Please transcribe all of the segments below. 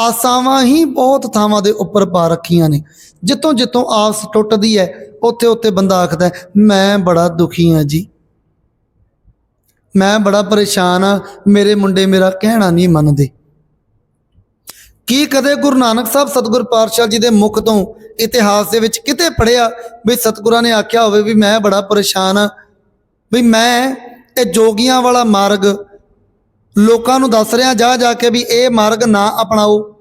ਆਸਾਵਾਂ ਹੀ ਬਹੁਤ ਥਾਵਾਂ ਦੇ ਉੱਪਰ ਪਾ ਰੱਖੀਆਂ ਨੇ। ਜਿੱਥੋਂ ਜਿੱਥੋਂ ਆਸ ਟੁੱਟਦੀ ਹੈ, ਉੱਥੇ ਉੱਥੇ ਬੰਦਾ ਆਖਦਾ ਮੈਂ ਬੜਾ ਦੁਖੀ ਹਾਂ ਜੀ। ਮੈਂ ਬੜਾ ਪਰੇਸ਼ਾਨ ਆ ਮੇਰੇ ਮੁੰਡੇ ਮੇਰਾ ਕਹਿਣਾ ਨਹੀਂ ਮੰਨਦੇ। ਕੀ ਕਦੇ ਗੁਰੂ ਨਾਨਕ ਸਾਹਿਬ ਸਤਿਗੁਰ ਪਾਤਸ਼ਾਹ ਜੀ ਦੇ ਮੁਖ ਤੋਂ ਇਤਿਹਾਸ ਦੇ ਵਿੱਚ ਕਿਤੇ ਪੜਿਆ ਵੀ ਸਤਿਗੁਰਾਂ ਨੇ ਆਖਿਆ ਹੋਵੇ ਵੀ ਮੈਂ ਬੜਾ ਪਰੇਸ਼ਾਨ ਆ ਵੀ ਮੈਂ ਇਹ ਜੋਗੀਆਂ ਵਾਲਾ ਮਾਰਗ ਲੋਕਾਂ ਨੂੰ ਦੱਸ ਰਿਹਾ, ਜਾ ਜਾ ਕੇ ਵੀ ਇਹ ਮਾਰਗ ਨਾ ਅਪਣਾਓ।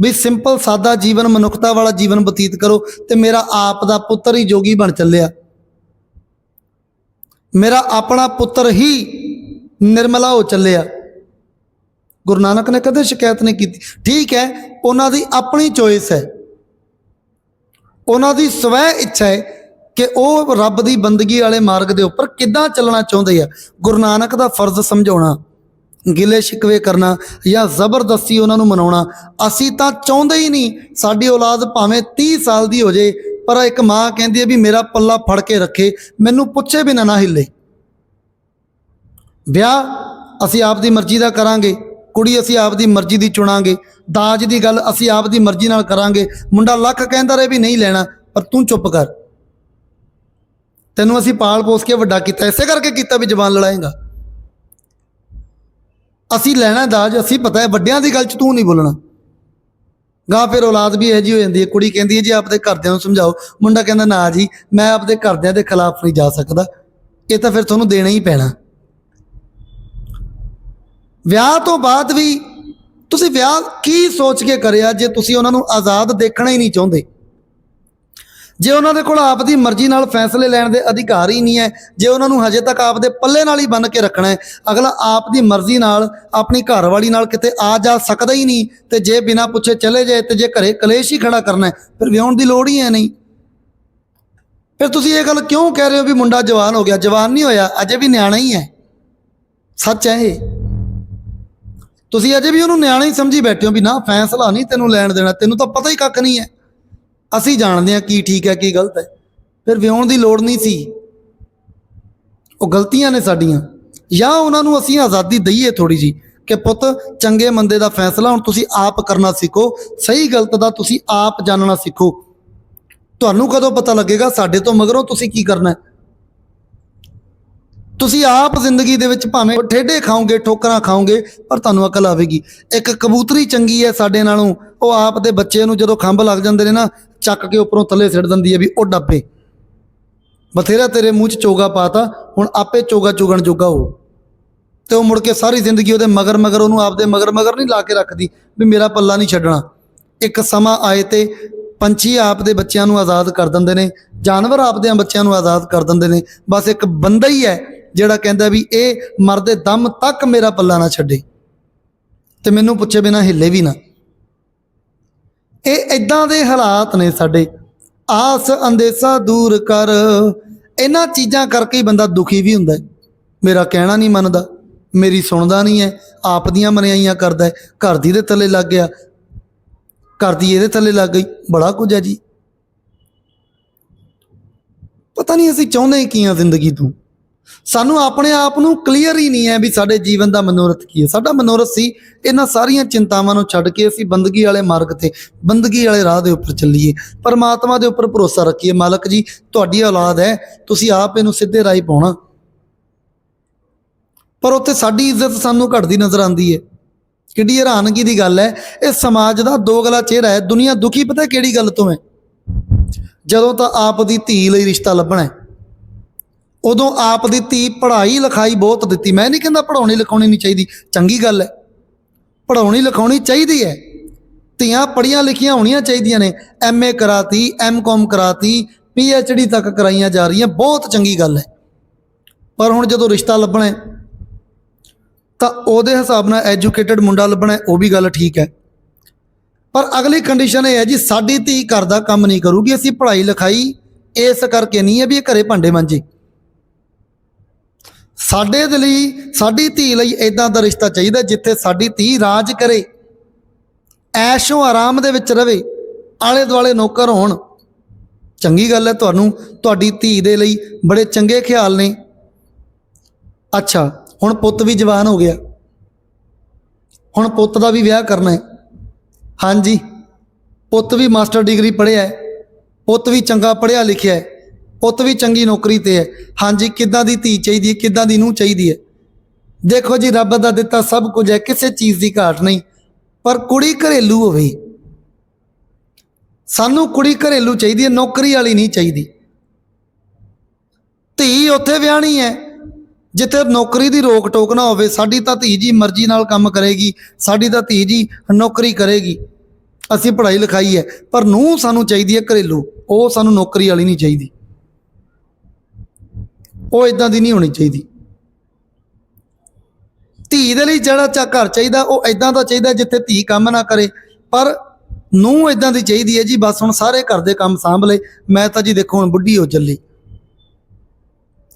ਵੀ ਸਿੰਪਲ ਸਾਦਾ ਜੀਵਨ, ਮਨੁੱਖਤਾ ਵਾਲਾ ਜੀਵਨ ਬਤੀਤ ਕਰੋ ਤੇ ਮੇਰਾ ਆਪ ਦਾ ਪੁੱਤਰ ਹੀ ਜੋਗੀ ਬਣ ਚੱਲਿਆ। ਮੇਰਾ ਆਪਣਾ ਪੁੱਤਰ ਹੀ ਨਿਰਮਲਾ ਹੋ ਚੱਲਿਆ। ਗੁਰੂ ਨਾਨਕ ਨੇ ਕਦੇ ਸ਼ਿਕਾਇਤ ਨਹੀਂ ਕੀਤੀ। ਠੀਕ ਹੈ, ਉਹਨਾਂ ਦੀ ਆਪਣੀ ਚੋਇਸ ਹੈ। ਉਹਨਾਂ ਦੀ ਸਵੈ ਇੱਛਾ ਹੈ ਕਿ ਉਹ ਰੱਬ ਦੀ ਬੰਦਗੀ ਵਾਲੇ ਮਾਰਗ ਦੇ ਉੱਪਰ ਕਿੱਦਾਂ ਚੱਲਣਾ ਚਾਹੁੰਦੇ ਆ। ਗੁਰੂ ਨਾਨਕ ਦਾ ਫਰਜ਼ ਸਮਝਾਉਣਾ। ਗਿਲੇ ਸ਼ਿਕਵੇ ਕਰਨਾ ਜਾਂ ਜ਼ਬਰਦਸਤੀ ਉਹਨਾਂ ਨੂੰ ਮਨਾਉਣਾ, ਅਸੀਂ ਤਾਂ ਚਾਹੁੰਦੇ ਹੀ ਨਹੀਂ ਸਾਡੀ ਔਲਾਦ ਭਾਵੇਂ 30 ਸਾਲ ਦੀ ਹੋ ਜੇ ਪਰ ਇੱਕ ਮਾਂ ਕਹਿੰਦੀ ਹੈ ਵੀ ਮੇਰਾ ਪੱਲਾ ਫੜ ਕੇ ਰੱਖੇ, ਮੈਨੂੰ ਪੁੱਛੇ ਬਿਨਾਂ ਨਾ ਹਿੱਲੇ। ਵਿਆਹ ਅਸੀਂ ਆਪ ਦੀ ਮਰਜ਼ੀ ਦਾ ਕਰਾਂਗੇ, ਕੁੜੀ ਅਸੀਂ ਆਪ ਦੀ ਮਰਜ਼ੀ ਦੀ ਚੁਣਾਂਗੇ, ਦਾਜ ਦੀ ਗੱਲ ਅਸੀਂ ਆਪ ਦੀ ਮਰਜ਼ੀ ਨਾਲ ਕਰਾਂਗੇ, ਮੁੰਡਾ ਲੱਖ ਕਹਿੰਦਾ ਰਹੇ ਵੀ ਨਹੀਂ ਲੈਣਾ, ਪਰ ਤੂੰ ਚੁੱਪ ਕਰ। ਤੈਨੂੰ ਅਸੀਂ ਪਾਲ ਪੋਸ ਕੇ ਵੱਡਾ ਕੀਤਾ, ਇਸੇ ਕਰਕੇ ਕੀਤਾ ਵੀ ਜ਼ਬਾਨ ਲੜਾਏਗਾ। ਅਸੀਂ ਲੈਣਾ ਦਾਜ, ਅਸੀਂ ਪਤਾ ਹੈ, ਵੱਡਿਆਂ ਦੀ ਗੱਲ 'ਚ ਤੂੰ ਨਹੀਂ ਬੋਲਣਾ। ਗਾਂ ਫਿਰ ਔਲਾਦ ਵੀ ਇਹੋ ਜਿਹੀ ਹੋ ਜਾਂਦੀ ਹੈ, ਕੁੜੀ ਕਹਿੰਦੀ ਹੈ, ਜੀ ਆਪਦੇ ਘਰਦਿਆਂ ਨੂੰ ਸਮਝਾਓ, ਮੁੰਡਾ ਕਹਿੰਦਾ, ਨਾ ਜੀ, ਮੈਂ ਆਪਦੇ ਘਰਦਿਆਂ ਦੇ ਖਿਲਾਫ ਨਹੀਂ ਜਾ ਸਕਦਾ। ਇਹ ਤਾਂ ਫਿਰ ਤੁਹਾਨੂੰ ਦੇਣਾ ਹੀ ਪੈਣਾ। ਵਿਆਹ ਤੋਂ ਬਾਅਦ ਵੀ ਤੁਸੀਂ ਵਿਆਹ ਕੀ ਸੋਚ ਕੇ ਕਰਿਆ, ਜੇ ਤੁਸੀਂ ਉਹਨਾਂ ਨੂੰ ਆਜ਼ਾਦ ਦੇਖਣਾ ਹੀ ਨਹੀਂ ਚਾਹੁੰਦੇ? ਜੇ ਉਹਨਾਂ ਦੇ ਕੋਲ ਆਪ ਦੀ ਮਰਜ਼ੀ ਨਾਲ ਫੈਸਲੇ ਲੈਣ ਦੇ ਅਧਿਕਾਰ ਹੀ ਨਹੀਂ ਹੈ, ਜੇ ਉਹਨਾਂ ਨੂੰ ਹਜੇ ਤੱਕ ਆਪ ਦੇ ਪੱਲੇ ਨਾਲ ਹੀ ਬੰਨ ਕੇ ਰੱਖਣਾ ਹੈ, ਅਗਲਾ ਆਪ ਦੀ ਮਰਜ਼ੀ ਨਾਲ ਆਪਣੀ ਘਰਵਾਲੀ ਨਾਲ ਕਿਤੇ ਆ ਜਾ ਸਕਦਾ ਹੀ ਨਹੀਂ, ਤੇ ਜੇ ਬਿਨਾਂ ਪੁੱਛੇ ਚਲੇ ਜਾਏ ਤੇ ਜੇ ਘਰੇ ਕਲੇਸ਼ ਹੀ ਖੜਾ ਕਰਨਾ ਫਿਰ ਵਿਆਹਣ ਦੀ ਲੋੜ ਹੀ ਹੈ ਨਹੀਂ। ਫਿਰ ਤੁਸੀਂ ਇਹ ਗੱਲ ਕਿਉਂ ਕਹਿ ਰਹੇ ਹੋ ਵੀ ਮੁੰਡਾ ਜਵਾਨ ਹੋ ਗਿਆ? ਜਵਾਨ ਨਹੀਂ ਹੋਇਆ, ਅਜੇ ਵੀ ਨਿਆਣਾ ਹੀ ਹੈ। ਸੱਚ ਹੈ ਇਹ। ਤੁਸੀਂ ਅਜੇ ਵੀ ਉਹਨੂੰ ਨਿਆਣਾ ਹੀ ਸਮਝੀ ਬੈਠੇ ਹੋ ਵੀ ਨਾ, ਫੈਸਲਾ ਨਹੀਂ ਤੈਨੂੰ ਲੈਣ ਦੇਣਾ, ਤੈਨੂੰ ਤਾਂ ਪਤਾ ਹੀ ਕੱਖ ਨਹੀਂ ਹੈ। ਅਸੀਂ ਜਾਣਦੇ ਹਾਂ ਕੀ ਠੀਕ ਹੈ, ਕੀ ਗਲਤ ਹੈ। ਫਿਰ ਵਿਆਉਣ ਦੀ ਲੋੜ ਨਹੀਂ ਸੀ। ਉਹ ਗਲਤੀਆਂ ਨੇ ਸਾਡੀਆਂ। ਜਾਂ ਉਹਨਾਂ ਨੂੰ ਅਸੀਂ ਆਜ਼ਾਦੀ ਦਈਏ ਥੋੜੀ ਜੀ ਕਿ ਪੁੱਤ, ਚੰਗੇ ਮੰਦੇ ਦਾ ਫੈਸਲਾ ਹੁਣ ਤੁਸੀਂ ਆਪ ਕਰਨਾ ਸਿੱਖੋ, ਸਹੀ ਗਲਤ ਦਾ ਤੁਸੀਂ ਆਪ ਜਾਣਨਾ ਸਿੱਖੋ। ਤੁਹਾਨੂੰ ਕਦੋਂ ਪਤਾ ਲੱਗੇਗਾ ਸਾਡੇ ਤੋਂ ਮਗਰੋਂ ਤੁਸੀਂ ਕੀ ਕਰਨਾ ਤੁਸੀਂ ਆਪ ਜ਼ਿੰਦਗੀ ਦੇ ਵਿੱਚ ਭਾਵੇਂ ਠੇਡੇ ਖਾਓਗੇ, ਠੋਕਰਾਂ ਖਾਓਗੇ, ਪਰ ਤੁਹਾਨੂੰ ਅਕਲ ਆਵੇਗੀ। ਇੱਕ ਕਬੂਤਰੀ ਚੰਗੀ ਹੈ ਸਾਡੇ ਨਾਲੋਂ। ਉਹ ਆਪ ਦੇ ਬੱਚੇ ਨੂੰ ਜਦੋਂ ਖੰਭ ਲੱਗ ਜਾਂਦੇ ਨੇ ਨਾ, ਚੱਕ ਕੇ ਉੱਪਰੋਂ ਥੱਲੇ ਸਿੱਟ ਦਿੰਦੀ ਹੈ ਵੀ ਉਹ ਡੱਬੇ। ਬਥੇਰਾ ਤੇਰੇ ਮੂੰਹ 'ਚ ਚੋਗਾ ਪਾਤਾ, ਹੁਣ ਆਪੇ ਚੋਗਾ ਚੁਗਣ ਜੋਗਾ ਹੋ। ਤੇ ਉਹ ਮੁੜ ਕੇ ਸਾਰੀ ਜ਼ਿੰਦਗੀ ਉਹਦੇ ਮਗਰ ਮਗਰ ਉਹਨੂੰ ਆਪਦੇ ਮਗਰ ਮਗਰ ਨਹੀਂ ਲਾ ਕੇ ਰੱਖਦੀ ਵੀ ਮੇਰਾ ਪੱਲਾ ਨਹੀਂ ਛੱਡਣਾ। ਇੱਕ ਸਮਾਂ ਆਏ ਤੇ ਪੰਛੀ ਆਪ ਦੇ ਬੱਚਿਆਂ ਨੂੰ ਆਜ਼ਾਦ ਕਰ ਦਿੰਦੇ ਨੇ, ਜਾਨਵਰ ਆਪਦੇ ਬੱਚਿਆਂ ਨੂੰ ਆਜ਼ਾਦ ਕਰ ਦਿੰਦੇ ਨੇ। ਬਸ ਇੱਕ ਬੰਦਾ ਹੀ ਹੈ ਜਿਹੜਾ ਕਹਿੰਦਾ ਵੀ ਇਹ ਮਰਦੇ ਦਮ ਤੱਕ ਮੇਰਾ ਪੱਲਾ ਨਾ ਛੱਡੇ। ਤੇ ਮੈਨੂੰ ਪੁੱਛੇ ਬਿਨਾ ਹਿੱਲੇ ਵੀ ਨਾ। ਇਹ ਇਦਾਂ ਦੇ ਹਾਲਾਤ ਨੇ ਸਾਡੇ। ਆਸ ਅੰਦੇਸਾ ਦੂਰ ਕਰ। ਇਹਨਾਂ ਚੀਜ਼ਾਂ ਕਰਕੇ ਬੰਦਾ ਦੁਖੀ ਵੀ ਹੁੰਦਾ ਮੇਰਾ ਕਹਿਣਾ ਨਹੀਂ ਮੰਨਦਾ। ਮੇਰੀ ਸੁਣਦਾ ਨਹੀਂ ਹੈ। ਆਪ ਦੀਆਂ ਮਨਿਆਈਆਂ ਕਰਦਾ ਘਰ ਦੀ ਦੇ ਥੱਲੇ ਲੱਗ ਗਿਆ। ਘਰ ਦੀ ਇਹਦੇ ਥੱਲੇ ਲੱਗ ਗਈ। ਬੜਾ ਕੁਝ ਹੈ ਜੀ। ਪਤਾ ਨਹੀਂ ਅਸੀਂ ਚਾਹੁੰਦੇ ਕੀ ਆ ਜ਼ਿੰਦਗੀ ਤੋਂ। ਸਾਨੂੰ ਆਪਣੇ ਆਪ ਨੂੰ ਕਲੀਅਰ ਹੀ ਨਹੀਂ ਹੈ ਵੀ ਸਾਡੇ ਜੀਵਨ ਦਾ ਮਨੋਰਥ ਕੀ ਹੈ। ਸਾਡਾ ਮਨੋਰਥ ਸੀ ਇਹਨਾਂ ਸਾਰੀਆਂ ਚਿੰਤਾਵਾਂ ਨੂੰ ਛੱਡ ਕੇ ਅਸੀਂ ਬੰਦਗੀ ਵਾਲੇ ਮਾਰਗ ਤੇ, ਬੰਦਗੀ ਵਾਲੇ ਰਾਹ ਦੇ ਉੱਪਰ ਚੱਲੀਏ। ਪਰਮਾਤਮਾ ਦੇ ਉੱਪਰ ਭਰੋਸਾ ਰੱਖੀਏ। ਮਾਲਕ ਜੀ, ਤੁਹਾਡੀ ਔਲਾਦ ਹੈ। ਤੁਸੀਂ ਆਪ ਇਹਨੂੰ ਸਿੱਧੇ ਰਾਹ ਪਾਉਣਾ। ਪਰ ਉੱਥੇ ਸਾਡੀ ਇੱਜ਼ਤ ਸਾਨੂੰ ਘਟਦੀ ਨਜ਼ਰ ਆਉਂਦੀ ਹੈ। ਕਿੱਡੀ ਹੈਰਾਨਗੀ ਦੀ ਗੱਲ ਹੈ। ਇਹ ਸਮਾਜ ਦਾ ਦੋਗਲਾ ਚਿਹਰਾ ਹੈ। ਦੁਨੀਆ ਦੁਖੀ ਪਤਾ ਕਿਹੜੀ ਗੱਲ ਤੋਂ ਹੈ? ਜਦੋਂ ਤਾਂ ਆਪ ਦੀ ਧੀ ਲਈ ਰਿਸ਼ਤਾ ਲੱਭਣਾ ਹੈ। ਉਦੋਂ ਆਪ ਦੀ ਧੀ ਪੜ੍ਹਾਈ ਲਿਖਾਈ ਬਹੁਤ ਦਿੱਤੀ। ਮੈਂ ਨਹੀਂ ਕਹਿੰਦਾ ਪੜਾਉਣੀ ਲਿਖਾਉਣੀ ਨਹੀਂ ਚਾਹੀਦੀ, ਚੰਗੀ ਗੱਲ ਹੈ। ਪੜਾਉਣੀ ਲਿਖਾਉਣੀ ਚਾਹੀਦੀ ਹੈ। ਧੀਆਂ ਪੜੀਆਂ ਲਿਖੀਆਂ ਹੋਣੀਆਂ ਚਾਹੀਦੀਆਂ ਨੇ। ਐਮਏ ਕਰਾਤੀ ਐਮਕਾਮ ਕਰਾਤੀ ਪੀਐਚਡੀ ਤੱਕ ਕਰਾਈਆਂ ਜਾ ਰਹੀਆਂ, ਬਹੁਤ ਚੰਗੀ ਗੱਲ ਹੈ। ਪਰ ਹੁਣ ਜਦੋਂ ਰਿਸ਼ਤਾ ਲੱਭਣਾ ਤਾਂ ਉਹਦੇ ਹਿਸਾਬ ਨਾਲ ਐਜੂਕੇਟਿਡ ਮੁੰਡਾ ਲੱਭਣਾ ਉਹ ਵੀ ਗੱਲ ਠੀਕ ਹੈ। ਪਰ ਅਗਲੀ ਕੰਡੀਸ਼ਨ ਇਹ ਹੈ ਜੀ, ਸਾਡੀ ਧੀ ਘਰ ਦਾ ਕੰਮ ਨਹੀਂ ਕਰੂਗੀ, ਅਸੀਂ ਪੜ੍ਹਾਈ ਲਿਖਾਈ ਇਸ ਕਰਕੇ ਨਹੀਂ ਹੈ ਵੀ ਇਹ ਘਰੇ ਭਾਂਡੇ ਮਾਂਜੇ। ਸਾਡੇ ਦੇ ਲਈ, ਸਾਡੀ ਧੀ ਲਈ ਇਦਾਂ ਦਾ ਰਿਸ਼ਤਾ ਚਾਹੀਦਾ ਜਿੱਥੇ ਸਾਡੀ ਧੀ ਰਾਜ ਕਰੇ, ਐਸ਼ੋ ਆਰਾਮ ਦੇ ਵਿੱਚ ਰਵੇ ਆਲੇ ਦੁਆਲੇ ਨੌਕਰ ਹੋਣ। ਚੰਗੀ ਗੱਲ ਹੈ ਤੁਹਾਨੂੰ, ਤੁਹਾਡੀ ਧੀ ਦੇ ਲਈ ਬੜੇ ਚੰਗੇ ਖਿਆਲ ਨੇ। ਅੱਛਾ, ਹੁਣ ਪੁੱਤ ਵੀ ਜਵਾਨ ਹੋ ਗਿਆ। ਹੁਣ ਪੁੱਤ ਦਾ ਵੀ ਵਿਆਹ ਕਰਨਾ ਹੈ। ਹਾਂਜੀ, ਪੁੱਤ ਵੀ ਮਾਸਟਰ ਡਿਗਰੀ ਪੜ੍ਹਿਆ ਹੈ। ਪੁੱਤ ਵੀ ਚੰਗਾ ਪੜ੍ਹਿਆ ਲਿਖਿਆ ਹੈ। ਪੁੱਤ ਵੀ ਚੰਗੀ ਨੌਕਰੀ ਤੇ ਹੈ। ਹਾਂਜੀ, ਕਿੱਦਾਂ ਦੀ ਧੀ ਚਾਹੀਦੀ ਹੈ, ਕਿੱਦਾਂ ਦੀ ਨੂੰ ਚਾਹੀਦੀ ਹੈ? ਦੇਖੋ ਜੀ, ਰੱਬ ਦਾ ਦਿੱਤਾ ਸਭ ਕੁਝ ਹੈ, ਕਿਸੇ ਚੀਜ਼ ਦੀ ਘਾਟ ਨਹੀਂ। ਪਰ ਕੁੜੀ ਘਰੇਲੂ ਹੋਵੇ। ਸਾਨੂੰ ਕੁੜੀ ਘਰੇਲੂ ਚਾਹੀਦੀ ਹੈ, ਨੌਕਰੀ ਵਾਲੀ ਨਹੀਂ ਚਾਹੀਦੀ। ਧੀ ਉੱਥੇ ਵਿਆਹਣੀ ਹੈ। ਜਿੱਥੇ ਨੌਕਰੀ ਦੀ ਰੋਕ ਟੋਕ ਨਾ ਹੋਵੇ, ਸਾਡੀ ਤਾਂ ਧੀ ਜੀ ਮਰਜ਼ੀ ਨਾਲ ਕੰਮ ਕਰੇਗੀ, ਸਾਡੀ ਤਾਂ ਧੀ ਜੀ ਨੌਕਰੀ ਕਰੇਗੀ। ਅਸੀਂ ਪੜ੍ਹਾਈ ਲਿਖਾਈ ਹੈ, ਪਰ ਨੂੰ ਸਾਨੂੰ ਚਾਹੀਦੀ ਹੈ ਘਰੇਲੂ। ਉਹ ਸਾਨੂੰ ਨੌਕਰੀ ਵਾਲੀ ਨਹੀਂ ਚਾਹੀਦੀ। ਉਹ ਇਦਾਂ ਦੀ ਨਹੀਂ ਹੋਣੀ ਚਾਹੀਦੀ। ਧੀ ਦੇ ਲਈ ਜਿਹੜਾ ਚਾ ਘਰ ਚਾਹੀਦਾ, ਉਹ ਇਦਾਂ ਦਾ ਚਾਹੀਦਾ ਜਿੱਥੇ ਧੀ ਕੰਮ ਨਾ ਕਰੇ। ਪਰ ਨੂੰ ਇਦਾਂ ਦੀ ਚਾਹੀਦੀ ਹੈ ਜੀ, ਬਸ ਹੁਣ ਸਾਰੇ ਘਰ ਦੇ ਕੰਮ ਸਾਂਭ ਲਏ, ਮੈਂ ਤਾਂ ਜੀ ਦੇਖੋ ਹੁਣ ਬੁੱਢੀ ਹੋ ਚੱਲੀ।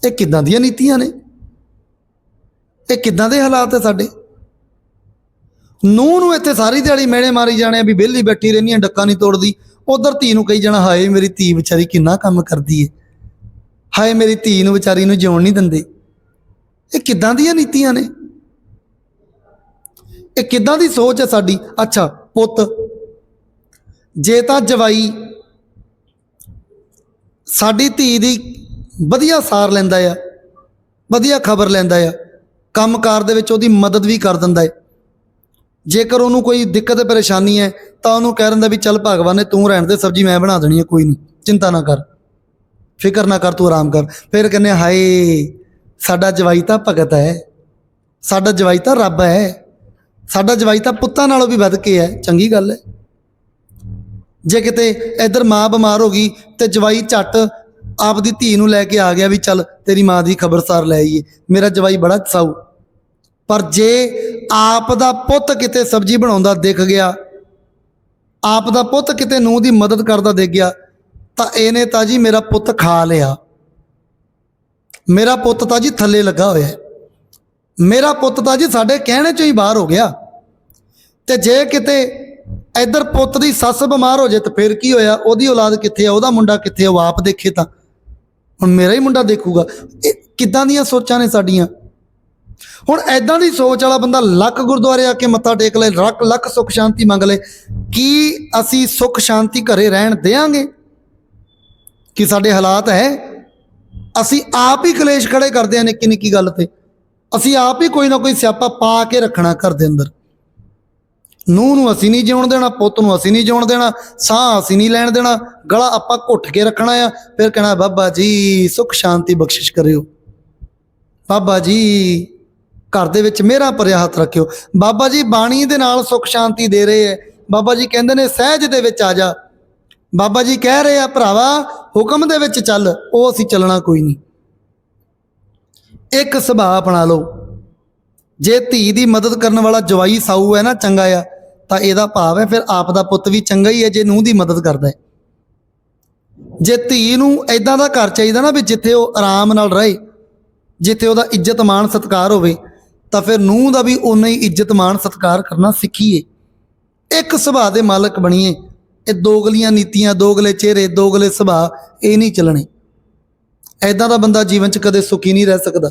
ਇਹ ਕਿੱਦਾਂ ਦੀਆਂ ਨੀਤੀਆਂ ਨੇ? ਇਹ ਕਿੱਦਾਂ ਦੇ ਹਾਲਾਤ ਹੈ ਸਾਡੇ? ਨੂੰ ਨੂੰ ਇੱਥੇ ਸਾਰੀ ਦਿਹਾੜੀ ਮੇੜੇ ਮਾਰੀ ਜਾਣੇ ਆ ਵੀ ਵਿਹਲੀ ਬੈਠੀ ਰਹਿੰਦੀ ਆ, ਡੱਕਾ ਨਹੀਂ ਤੋੜਦੀ। ਉਧਰ ਧੀ ਨੂੰ ਕਹੀ ਜਾਣਾ, ਹਾਏ ਮੇਰੀ ਧੀ ਵਿਚਾਰੀ ਕਿੰਨਾ ਕੰਮ ਕਰਦੀ ਏ। ਹਾਏ ਮੇਰੀ ਧੀ ਨੂੰ ਵਿਚਾਰੀ ਨੂੰ ਜਿਉਣ ਨਹੀਂ ਦਿੰਦੇ। ਇਹ ਕਿੱਦਾਂ ਦੀਆਂ ਨੀਤੀਆਂ ਨੇ? ਇਹ ਕਿੱਦਾਂ ਦੀ ਸੋਚ ਹੈ ਸਾਡੀ? ਅੱਛਾ, ਪੁੱਤ, ਜੇ ਤਾਂ ਜਵਾਈ ਸਾਡੀ ਧੀ ਦੀ ਵਧੀਆ ਸਾਰ ਲੈਂਦਾ ਆ, ਵਧੀਆ ਖਬਰ ਲੈਂਦਾ ਆ, ਕੰਮਕਾਰ ਦੇ ਵਿੱਚ ਉਹਦੀ ਮਦਦ ਵੀ ਕਰ ਦਿੰਦਾ ਹੈ। ਜੇਕਰ ਉਹਨੂੰ ਕੋਈ ਦਿੱਕਤ ਪਰੇਸ਼ਾਨੀ ਹੈ, ਤਾਂ ਉਹਨੂੰ ਕਹਿ ਦਿੰਦਾ ਵੀ ਚੱਲ ਭਗਵਾਨ ਨੇ ਤੂੰ ਰਹਿਣ ਦੇ, ਸਬਜ਼ੀ ਮੈਂ ਬਣਾ ਦੇਣੀ ਹੈ, ਕੋਈ ਨਹੀਂ, ਚਿੰਤਾ ਨਾ ਕਰ। ਫਿਕਰ ਨਾ ਕਰ, ਤੂੰ ਆਰਾਮ ਕਰ। ਫਿਰ ਕਹਿੰਦੇ, ਹਾਏ, ਸਾਡਾ ਜਵਾਈ ਤਾਂ ਭਗਤ ਹੈ। ਸਾਡਾ ਜਵਾਈ ਤਾਂ ਰੱਬ ਹੈ। ਸਾਡਾ ਜਵਾਈ ਤਾਂ ਪੁੱਤਾਂ ਨਾਲੋਂ ਵੀ ਵੱਧ ਕੇ ਹੈ। ਚੰਗੀ ਗੱਲ ਹੈ। ਜੇ ਕਿਤੇ ਇੱਧਰ ਮਾਂ ਬਿਮਾਰ ਹੋ ਗਈ ਤੇ ਜਵਾਈ ਝੱਟ ਆਪਦੀ ਧੀ ਨੂੰ ਲੈ ਕੇ ਆ ਗਿਆ ਵੀ ਚੱਲ ਤੇਰੀ ਮਾਂ ਦੀ ਖਬਰਸਾਰ ਲੈ ਆਈਏ। ਮੇਰਾ ਜਵਾਈ ਬੜਾ ਸਾਊ ਪਰ ਜੇ ਆਪ ਦਾ ਪੁੱਤ ਕਿਤੇ ਸਬਜ਼ੀ ਬਣਾਉਂਦਾ ਦਿਖ ਗਿਆ, ਆਪ ਦਾ ਪੁੱਤ ਕਿਤੇ ਨੂੰਹ ਦੀ ਮਦਦ ਕਰਦਾ ਦਿਖ ਗਿਆ ਤਾਂ ਇਹਨੇ ਤਾਂ ਜੀ ਮੇਰਾ ਪੁੱਤ ਖਾ ਲਿਆ। ਮੇਰਾ ਪੁੱਤ ਤਾਂ ਜੀ ਥੱਲੇ ਲੱਗਾ ਹੋਇਆ ਮੇਰਾ ਪੁੱਤ ਤਾਂ ਜੀ ਸਾਡੇ ਕਹਿਣੇ ਚੋਂ ਹੀ ਬਾਹਰ ਹੋ ਗਿਆ। ਤੇ ਜੇ ਕਿਤੇ ਇੱਧਰ ਪੁੱਤ ਦੀ ਸੱਸ ਬਿਮਾਰ ਹੋ ਜੇ ਤਾਂ ਫਿਰ ਕੀ ਹੋਇਆ? ਉਹਦੀ ਔਲਾਦ ਕਿੱਥੇ ਆ? ਉਹਦਾ ਮੁੰਡਾ ਕਿੱਥੇ ਆ? ਉਹ ਆਪ ਦੇਖੇ ਤਾਂ। ਹੁਣ ਮੇਰਾ ਹੀ ਮੁੰਡਾ ਦੇਖੂਗਾ। ਇਹ ਕਿੱਦਾਂ ਦੀਆਂ ਸੋਚਾਂ ਨੇ ਸਾਡੀਆਂ? ਹੁਣ ਐਦਾਂ ਦੀ ਸੋਚ ਵਾਲਾ ਬੰਦਾ ਲੱਖ ਗੁਰਦੁਆਰੇ ਆ ਕੇ ਮੱਥਾ ਟੇਕ ਲੈ, ਲੱਖ ਲੱਖ ਸੁੱਖ ਸ਼ਾਂਤੀ ਮੰਗ ਲੈ। ਕੀ ਅਸੀਂ ਸੁੱਖ ਸ਼ਾਂਤੀ ਘਰੇ ਰਹਿਣ ਦੇਾਂਗੇ ਕਿ ਸਾਡੇ ਹਾਲਾਤ ਹੈ। ਅਸੀਂ ਆਪ ਹੀ ਕਲੇਸ਼ ਖੜੇ ਕਰਦੇ ਹਾਂ ਨਿੱਕੀ ਨਿੱਕੀ ਗੱਲ ਤੇ। ਅਸੀਂ ਆਪ ਹੀ ਕੋਈ ਨਾ ਕੋਈ ਸਿਆਪਾ ਪਾ ਕੇ ਰੱਖਣਾ ਘਰ ਦੇ ਅੰਦਰ। ਨੂੰਹ ਨੂੰ ਅਸੀਂ ਨਹੀਂ ਜਿਉਣ ਦੇਣਾ, ਪੁੱਤ ਨੂੰ ਅਸੀਂ ਨਹੀਂ ਜਿਉਣ ਦੇਣਾ, ਸਾਹ ਅਸੀਂ ਨਹੀਂ ਲੈਣ ਦੇਣਾ, ਗਲਾ ਆਪਾਂ ਘੁੱਟ ਕੇ ਰੱਖਣਾ ਆ। ਫਿਰ ਕਹਿਣਾ, ਬਾਬਾ ਜੀ, ਸੁੱਖ ਸ਼ਾਂਤੀ ਬਖਸ਼ਿਸ਼ ਕਰਿਓ। ਬਾਬਾ ਜੀ, ਘਰ ਦੇ ਵਿੱਚ ਮੇਰਾ ਭਰਿਆ ਹੱਥ ਰੱਖਿਓ। ਬਾਬਾ ਜੀ, ਬਾਣੀ ਦੇ ਨਾਲ ਸੁੱਖ ਸ਼ਾਂਤੀ ਦੇ ਰਹੇ ਐ ਬਾਬਾ ਜੀ ਕਹਿੰਦੇ ਨੇ, ਸਹਿਜ ਦੇ ਵਿੱਚ ਆ ਜਾ। ਬਾਬਾ ਜੀ ਕਹਿ ਰਹੇ ਆ, ਭਰਾਵਾ, ਹੁਕਮ ਦੇ ਵਿੱਚ ਚੱਲ, ਉਹ ਅਸੀਂ ਚੱਲਣਾ ਕੋਈ ਨਹੀਂ। ਇੱਕ ਸੁਭਾਅ ਅਪਣਾ ਲਓ। ਜੇ ਧੀ ਦੀ ਮਦਦ ਕਰਨ ਵਾਲਾ ਜਵਾਈ ਸਾਊ ਹੈ ਨਾ, ਚੰਗਾ ਆ, ਤਾਂ ਇਹਦਾ ਭਾਵ ਹੈ, ਫਿਰ ਆਪ ਦਾ ਪੁੱਤ ਵੀ ਚੰਗਾ ਹੀ ਹੈ, ਜੇ ਨੂੰਹ ਦੀ ਮਦਦ ਕਰਦਾ ਹੈ। ਜੇ ਧੀ ਨੂੰ ਐਦਾਂ ਦਾ ਘਰ ਚਾਹੀਦਾ ਨਾ ਵੀ ਜਿੱਥੇ ਉਹ ਆਰਾਮ ਨਾਲ ਰਹੇ, ਜਿੱਥੇ ਉਹਦਾ ਇੱਜ਼ਤ ਮਾਣ ਸਤਿਕਾਰ ਹੋਵੇ, ਤਾਂ ਫਿਰ ਨੂੰਹ ਦਾ ਵੀ ਉਨਾ ਹੀ ਇੱਜ਼ਤ ਮਾਣ ਸਤਿਕਾਰ ਕਰਨਾ ਸਿੱਖੀਏ। ਇੱਕ ਸੁਭਾਅ ਦੇ ਮਾਲਕ ਬਣੀਏ। ਇਹ ਦੋਗਲੀਆਂ ਨੀਤੀਆਂ, ਦੋਗਲੇ ਚਿਹਰੇ, ਦੋਗਲੇ ਸੁਭਾਅ, ਇਹ ਨਹੀਂ ਚੱਲਣੇ। ਐਦਾਂ ਦਾ ਬੰਦਾ ਜੀਵਨ 'ਚ ਕਦੇ ਸੁਖੀ ਨਹੀਂ ਰਹਿ ਸਕਦਾ।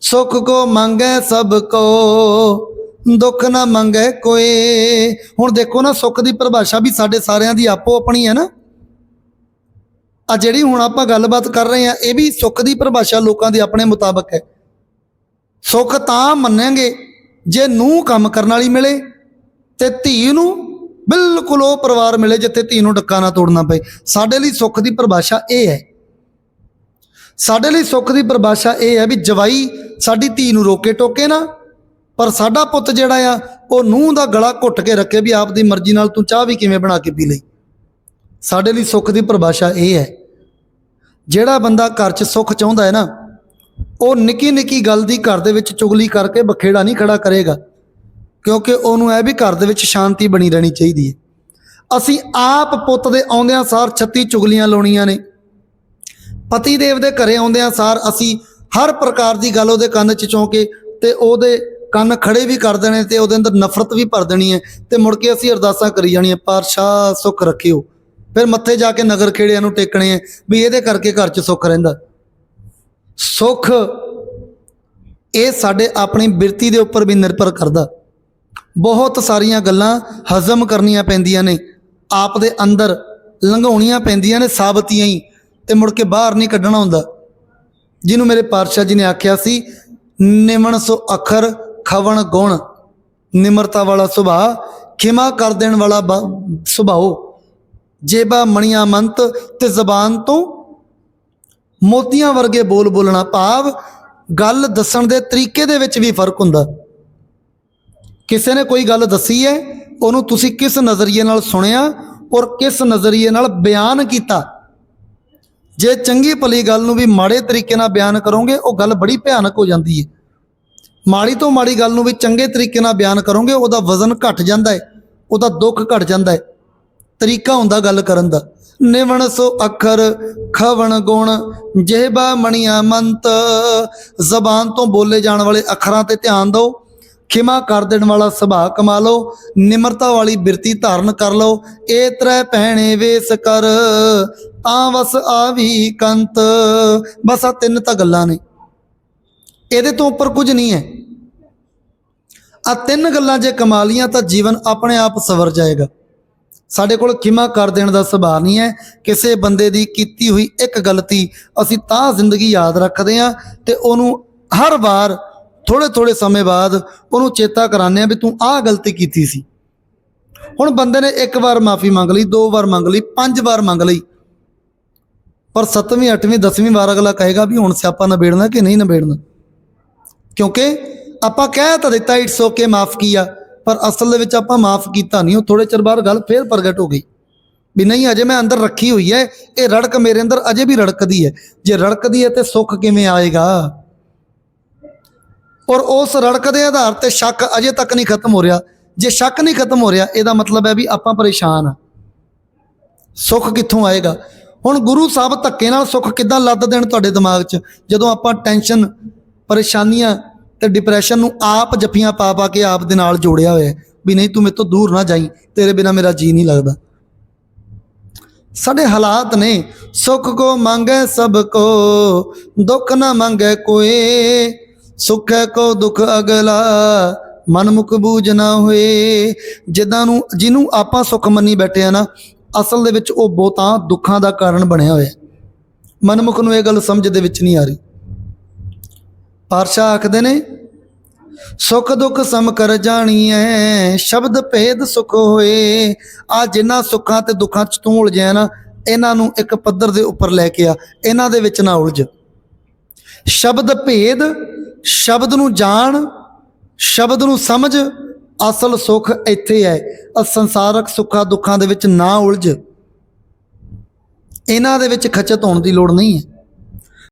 ਸੁਖ ਕੋ ਮੰਗੈ ਸਭ ਕੋ, ਦੁੱਖ ਨਾ ਮੰਗੈ ਕੋਏ। ਹੁਣ ਦੇਖੋ ਨਾ, ਸੁੱਖ ਦੀ ਪਰਿਭਾਸ਼ਾ ਵੀ ਸਾਡੇ ਸਾਰਿਆਂ ਦੀ ਆਪੋ ਆਪਣੀ ਹੈ ਨਾ। ਆ ਜਿਹੜੀ ਹੁਣ ਆਪਾਂ ਗੱਲਬਾਤ ਕਰ ਰਹੇ ਆ ਇਹ ਵੀ ਸੁੱਖ ਦੀ ਪਰਿਭਾਸ਼ਾ ਲੋਕਾਂ ਦੇ ਆਪਣੇ ਮੁਤਾਬਕ ਹੈ। ਸੁੱਖ ਤਾਂ ਮੰਨਾਂਗੇ, ਜੇ ਨੂੰ ਕੰਮ ਕਰਨ ਵਾਲੀ ਮਿਲੇ ਤੇ ਧੀ ਨੂੰ ਬਿਲਕੁਲ ਉਹ ਪਰਿਵਾਰ ਮਿਲੇ ਜਿੱਥੇ ਧੀ ਨੂੰ ਡੱਕਾ ਨਾ ਤੋੜਨਾ ਪਏ। ਸਾਡੇ ਲਈ ਸੁੱਖ ਦੀ ਪਰਿਭਾਸ਼ਾ ਇਹ ਹੈ। ਸਾਡੇ ਲਈ ਸੁੱਖ ਦੀ ਪਰਿਭਾਸ਼ਾ ਇਹ ਹੈ ਵੀ ਜਵਾਈ ਸਾਡੀ ਧੀ ਨੂੰ ਰੋਕੇ ਟੋਕੇ ਨਾ, ਪਰ ਸਾਡਾ ਪੁੱਤ ਜਿਹੜਾ ਆ, ਉਹ ਨੂੰਹ ਦਾ ਗਲਾ ਘੁੱਟ ਕੇ ਰੱਖੇ ਵੀ ਆਪ ਦੀ ਮਰਜ਼ੀ ਨਾਲ ਤੂੰ ਚਾਹ ਵੀ ਕਿਵੇਂ ਬਣਾ ਕੇ ਪੀ ਲਈ। ਸਾਡੇ ਲਈ ਸੁੱਖ ਦੀ ਪਰਿਭਾਸ਼ਾ ਇਹ ਹੈ। ਜਿਹੜਾ ਬੰਦਾ ਘਰ 'ਚ ਸੁੱਖ ਚਾਹੁੰਦਾ ਹੈ ਨਾ, ਉਹ ਨਿੱਕੀ ਨਿੱਕੀ ਗੱਲ ਦੀ ਘਰ ਦੇ ਵਿੱਚ ਚੁਗਲੀ ਕਰਕੇ ਬਖੇੜਾ ਨਹੀਂ ਖੜਾ ਕਰੇਗਾ। ਕਿਉਂਕਿ ਉਹਨੂੰ ਇਹ ਵੀ ਘਰ ਦੇ ਵਿੱਚ ਸ਼ਾਂਤੀ ਬਣੀ ਰਹਿਣੀ ਚਾਹੀਦੀ ਹੈ। ਅਸੀਂ ਆਪ ਪੁੱਤ ਦੇ ਆਉਂਦਿਆਂ ਸਾਰ 36 ਚੁਗਲੀਆਂ ਲਾਉਣੀਆਂ ਨੇ। ਪਤੀ ਦੇਵ ਦੇ ਘਰੇ ਆਉਂਦਿਆਂ ਸਾਰ ਅਸੀਂ ਹਰ ਪ੍ਰਕਾਰ ਦੀ ਗੱਲ ਉਹਦੇ ਕੰਨ 'ਚ ਚੌਂਕੇ ਤੇ ਉਹਦੇ ਕੰਨ ਖੜੇ ਵੀ ਕਰ ਦੇਣੇ ਤੇ ਉਹਦੇ ਅੰਦਰ ਨਫ਼ਰਤ ਵੀ ਭਰ ਦੇਣੀ ਹੈ ਤੇ ਮੁੜ ਕੇ ਅਸੀਂ ਅਰਦਾਸਾਂ ਕਰੀ ਜਾਣੀਆਂ, ਪਾਤਸ਼ਾਹ, ਸੁੱਖ ਰੱਖਿਓ। ਫਿਰ ਮੱਥੇ ਜਾ ਕੇ ਨਗਰ ਖੇੜਿਆਂ ਨੂੰ ਟੇਕਣੇ ਆ ਵੀ ਇਹਦੇ ਕਰਕੇ ਘਰ 'ਚ ਸੁੱਖ ਰਹਿੰਦਾ। ਸੁੱਖ ਇਹ ਸਾਡੇ ਆਪਣੀ ਬਿਰਤੀ ਦੇ ਉੱਪਰ ਵੀ ਨਿਰਭਰ ਕਰਦਾ। ਬਹੁਤ ਸਾਰੀਆਂ ਗੱਲਾਂ ਹਜ਼ਮ ਕਰਨੀਆਂ ਪੈਂਦੀਆਂ ਨੇ। ਆਪ ਦੇ ਅੰਦਰ ਲੰਘਾਉਣੀਆਂ ਪੈਂਦੀਆਂ ਨੇ ਸਾਬਤੀਆਂ ਹੀ ਤੇ ਮੁੜ ਕੇ ਬਾਹਰ ਨਹੀਂ ਕੱਢਣਾ ਹੁੰਦਾ। ਜਿਹਨੂੰ ਮੇਰੇ ਪਾਤਸ਼ਾਹ ਜੀ ਨੇ ਆਖਿਆ ਸੀ, ਨਿਮਣ ਸੋ ਅੱਖਰ, ਖਵਣ ਗੁਣ, ਨਿਮਰਤਾ ਵਾਲਾ ਸੁਭਾਅ, ਖਿਮਾ ਕਰ ਦੇਣ ਵਾਲਾ ਬ- ਸੁਭਾਅ ਜੇਬਾ ਮਣੀਆਂ ਮੰਤ ਤੇ ਜ਼ਬਾਨ ਤੋਂ ਮੋਤੀਆਂ ਵਰਗੇ ਬੋਲ ਬੋਲਣਾ ਭਾਵ ਗੱਲ ਦੱਸਣ ਦੇ ਤਰੀਕੇ ਦੇ ਵਿੱਚ ਵੀ ਫ਼ਰਕ ਹੁੰਦਾ। ਕਿਸੇ ਨੇ ਕੋਈ ਗੱਲ ਦੱਸੀ ਹੈ, ਉਹਨੂੰ ਤੁਸੀਂ ਕਿਸ ਨਜ਼ਰੀਏ ਨਾਲ ਸੁਣਿਆ ਔਰ ਕਿਸ ਨਜ਼ਰੀਏ ਨਾਲ ਬਿਆਨ ਕੀਤਾ? ਜੇ ਚੰਗੀ ਭਲੀ ਗੱਲ ਨੂੰ ਵੀ ਮਾੜੇ ਤਰੀਕੇ ਨਾਲ ਬਿਆਨ ਕਰੋਗੇ, ਉਹ ਗੱਲ ਬੜੀ ਭਿਆਨਕ ਹੋ ਜਾਂਦੀ ਹੈ। ਮਾੜੀ ਤੋਂ ਮਾੜੀ ਗੱਲ ਨੂੰ ਵੀ ਚੰਗੇ ਤਰੀਕੇ ਨਾਲ ਬਿਆਨ ਕਰੋਗੇ, ਉਹਦਾ ਵਜ਼ਨ ਘਟ ਜਾਂਦਾ ਹੈ, ਉਹਦਾ ਦੁੱਖ ਘਟ ਜਾਂਦਾ ਹੈ। ਤਰੀਕਾ ਹੁੰਦਾ ਗੱਲ ਕਰਨ ਦਾ। ਨਿਵਣ ਸੋ ਅੱਖਰ, ਖਵਣ ਗੁਣ, ਜਿਹਬਾ ਮਣੀਆਂ ਮੰਤ। ਜ਼ਬਾਨ ਤੋਂ ਬੋਲੇ ਜਾਣ ਵਾਲੇ ਅੱਖਰਾਂ ਤੇ ਧਿਆਨ ਦਿਓ। ਖਿਮਾ ਕਰ ਦੇਣ ਵਾਲਾ ਸੁਭਾਅ ਕਮਾ ਲਓ, ਨਿਮਰਤਾ ਵਾਲੀ ਬਿਰਤੀ ਧਾਰਨ ਕਰ ਲਓ। ਇਹ ਤਰੈ ਪਹਿਣੇ ਵੇਸ ਕਰ, ਤਾਂ ਵਸ ਆਵੀ ਕੰਤ। ਬਸ ਆ ਤਿੰਨ ਤਾਂ ਗੱਲਾਂ ਨੇ। ਇਹਦੇ ਤੋਂ ਉੱਪਰ ਕੁਝ ਨਹੀਂ ਹੈ। ਆ ਤਿੰਨ ਗੱਲਾਂ ਜੇ ਕਮਾ ਲੀਆਂ ਤਾਂ ਜੀਵਨ ਆਪਣੇ ਆਪ ਸਵਰ ਜਾਏਗਾ। ਸਾਡੇ ਕੋਲ ਖਿਮਾ ਕਰ ਦੇਣ ਦਾ ਸੁਭਾਅ ਨਹੀਂ ਹੈ। ਕਿਸੇ ਬੰਦੇ ਦੀ ਕੀਤੀ ਹੋਈ ਇੱਕ ਗਲਤੀ ਅਸੀਂ ਤਾਂ ਜ਼ਿੰਦਗੀ ਯਾਦ ਰੱਖਦੇ ਹਾਂ ਤੇ ਉਹਨੂੰ ਹਰ ਵਾਰ ਥੋੜੇ ਥੋੜੇ ਸਮੇਂ ਬਾਅਦ ਉਹਨੂੰ ਚੇਤਾ ਕਰਾਉਂਦੇ ਆ ਵੀ ਤੂੰ ਆਹ ਗਲਤੀ ਕੀਤੀ ਸੀ। ਹੁਣ ਬੰਦੇ ਨੇ ਇੱਕ ਵਾਰ ਮਾਫੀ ਮੰਗ ਲਈ, ਦੋ ਵਾਰ ਮੰਗ ਲਈ, ਪੰਜ ਵਾਰ ਮੰਗ ਲਈ। ਪਰ ਸੱਤਵੀਂ, ਅੱਠਵੀਂ, ਦਸਵੀਂ ਵਾਰ ਅਗਲਾ ਕਹੇਗਾ ਵੀ ਹੁਣ ਸਿਆਪਾ ਨਿਬੇੜਨਾ ਕਿ ਨਹੀਂ ਨਿਬੇੜਨਾ? ਕਿਉਂਕਿ ਆਪਾਂ ਕਹਿ ਤਾਂ ਦਿੱਤਾ ਇਟਸ ਓਕੇ ਮਾਫ ਕੀਆ। ਪਰ ਅਸਲ ਦੇ ਵਿੱਚ ਆਪਾਂ ਮਾਫ ਕੀਤਾ ਨਹੀਂ, ਉਹ ਥੋੜੇ ਚਿਰ ਬਾਅਦ ਗੱਲ ਫੇਰ ਪ੍ਰਗਟ ਹੋ ਗਈ। ਵੀ ਨਹੀਂ, ਅਜੇ ਮੈਂ ਅੰਦਰ ਰੱਖੀ ਹੋਈ ਹੈ, ਇਹ ਰੜਕ ਮੇਰੇ ਅੰਦਰ ਅਜੇ ਵੀ ਰੜਕਦੀ ਹੈ। ਜੇ ਰੜਕਦੀ ਹੈ ਤੇ ਸੁੱਖ ਕਿਵੇਂ ਆਏਗਾ? ਔਰ ਉਸ ਰੜਕ ਦੇ ਆਧਾਰ ਤੇ ਸ਼ੱਕ ਅਜੇ ਤੱਕ ਨਹੀਂ ਖਤਮ ਹੋ ਰਿਹਾ। ਜੇ ਸ਼ੱਕ ਨਹੀਂ ਖਤਮ ਹੋ ਰਿਹਾ, ਇਹਦਾ ਮਤਲਬ ਹੈ ਵੀ ਆਪਾਂ ਪਰੇਸ਼ਾਨ ਆ ਸੁੱਖ ਕਿੱਥੋਂ ਆਏਗਾ? ਹੁਣ ਗੁਰੂ ਸਾਹਿਬ ਧੱਕੇ ਨਾਲ ਸੁੱਖ ਕਿੱਦਾਂ ਲੱਦ ਦੇਣ ਤੁਹਾਡੇ ਦਿਮਾਗ 'ਚ? ਜਦੋਂ ਆਪਾਂ ਟੈਨਸ਼ਨ, ਪਰੇਸ਼ਾਨੀਆਂ ਤੇ ਡਿਪਰੈਸ਼ਨ ਨੂੰ ਆਪ ਜੱਫੀਆਂ ਪਾ ਪਾ ਕੇ ਆਪ ਦੇ ਨਾਲ ਜੋੜਿਆ ਹੋਇਆ ਵੀ ਨਹੀਂ, ਤੂੰ ਮੇਰੇ ਤੋਂ ਦੂਰ ਨਾ ਜਾਈ, ਤੇਰੇ ਬਿਨਾ ਮੇਰਾ ਜੀ ਨਹੀਂ ਲੱਗਦਾ। ਸਾਡੇ ਹਾਲਾਤ ਨੇ, ਸੁੱਖ ਕੋ ਮੰਗੇ ਸਭ ਕੋ, ਦੁੱਖ ਨਾ ਮੰਗੇ ਕੋਈ। ਸੁਖ ਹੈ ਕੋ ਦੁੱਖ ਅਗਲਾ, ਮਨ ਮੁਖ ਬੂਝ ਨਾ ਹੋਏ। ਜਿੱਦਾਂ ਨੂੰ, ਜਿਹਨੂੰ ਆਪਾਂ ਸੁੱਖ ਮੰਨੀ ਬੈਠੇ ਆ ਨਾ, ਅਸਲ ਦੇ ਵਿੱਚ ਉਹ ਬਹੁਤਾ ਦੁੱਖਾਂ ਦਾ ਕਾਰਨ ਬਣਿਆ ਹੋਇਆ। ਹੈ। ਮਨਮੁਖ ਨੂੰ ਇਹ ਗੱਲ ਸਮਝ ਦੇ ਵਿੱਚ ਨਹੀਂ ਆ ਰਹੀ। ਪਾਰਸ਼ਾ ਆਖਦੇ ਨੇ, ਸੁਖ ਦੁੱਖ ਸਮ ਕਰ ਜਾਣੀ ਜਾਣੀਐ, ਸ਼ਬਦ ਭੇਦ ਸੁਖ ਹੋਏ। ਆ ਜਿੰਨਾ ਸੁੱਖਾਂ ਤੇ ਦੁੱਖਾਂ ਚ ਤੂੰ ਉਲਝਿਆ ਨਾ, ਇਹਨਾਂ ਨੂੰ ਇੱਕ ਪੱਧਰ ਦੇ ਉੱਪਰ ਲੈ ਕੇ ਆ, ਇਹਨਾਂ ਦੇ ਵਿੱਚ ਨਾ ਉਲਝ। ਸ਼ਬਦ ਭੇਦ ਸ਼ਬਦ ਨੂੰ ਜਾਣ, ਸ਼ਬਦ ਨੂੰ ਸਮਝ, ਅਸਲ ਸੁੱਖ ਇੱਥੇ ਹੈ। ਅ ਸੰਸਾਰਕ ਸੁੱਖਾਂ ਦੁੱਖਾਂ ਦੇ ਵਿੱਚ ਨਾ ਉਲਝ। ਇਹਨਾਂ ਦੇ ਵਿੱਚ ਖਚਤ ਹੋਣ ਦੀ ਲੋੜ ਨਹੀਂ ਹੈ।